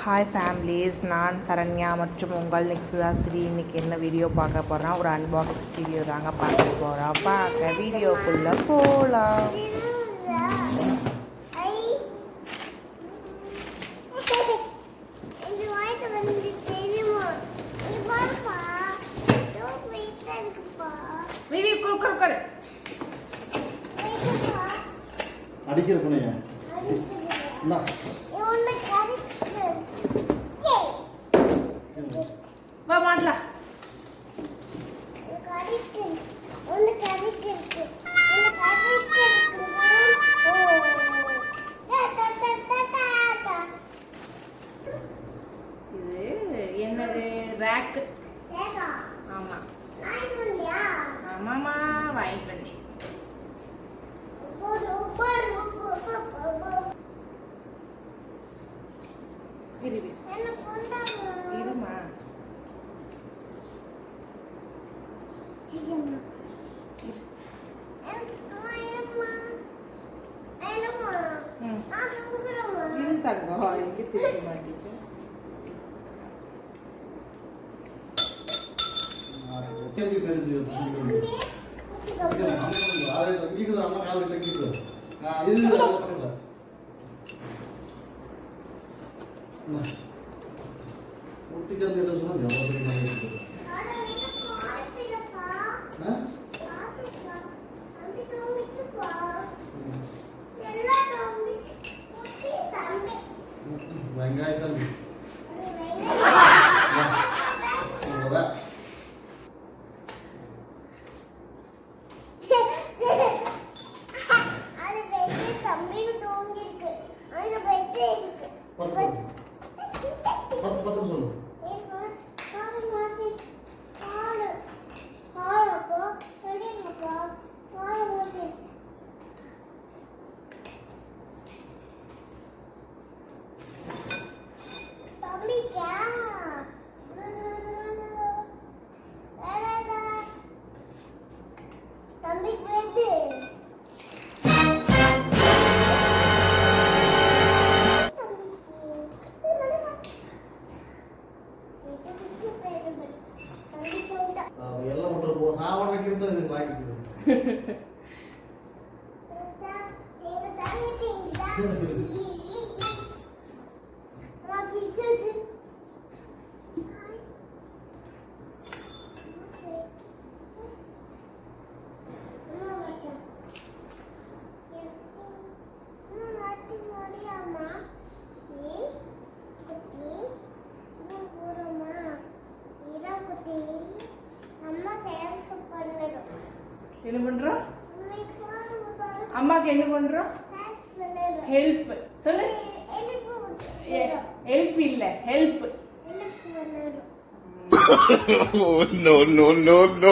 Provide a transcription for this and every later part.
Hi families நான் சரண்யா மற்றும் உங்கள் நெக்ஸ்டாஸ்ரீ இன்னைக்கு என்ன வீடியோ பார்க்க போகிறோம் ஒரு அன்பாக்ஸ் வீடியோ தாங்க பார்க்க போகிறோம் பார்க்க வீடியோக்குள்ளே போகலாம் அடிக்கிற புனைய வா மாட்டலாம். என்னது? ரேக்கு ತಿಂತಾಳ್ವ ಹಾಲಿಗೆ ತಿರುಗಿ ಮಾಡಲಿಕ್ಕೆ ಒಟ್ಟಿಗೆ ಯಾವಾಗ பத்து பத்து பத்து சொல்லு. எல்லாம் விட்டு என்ன பண்ணுறோம் இன்னைக்கு வந்து அம்மாக்கு என்ன பண்ணுறோம் சேல்ஸ் பண்ணணும் ஹெல்ப் சொல்லு ஹெல்ப் இல்லை help oh no no no no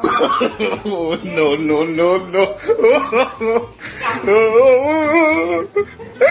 Oh no no no no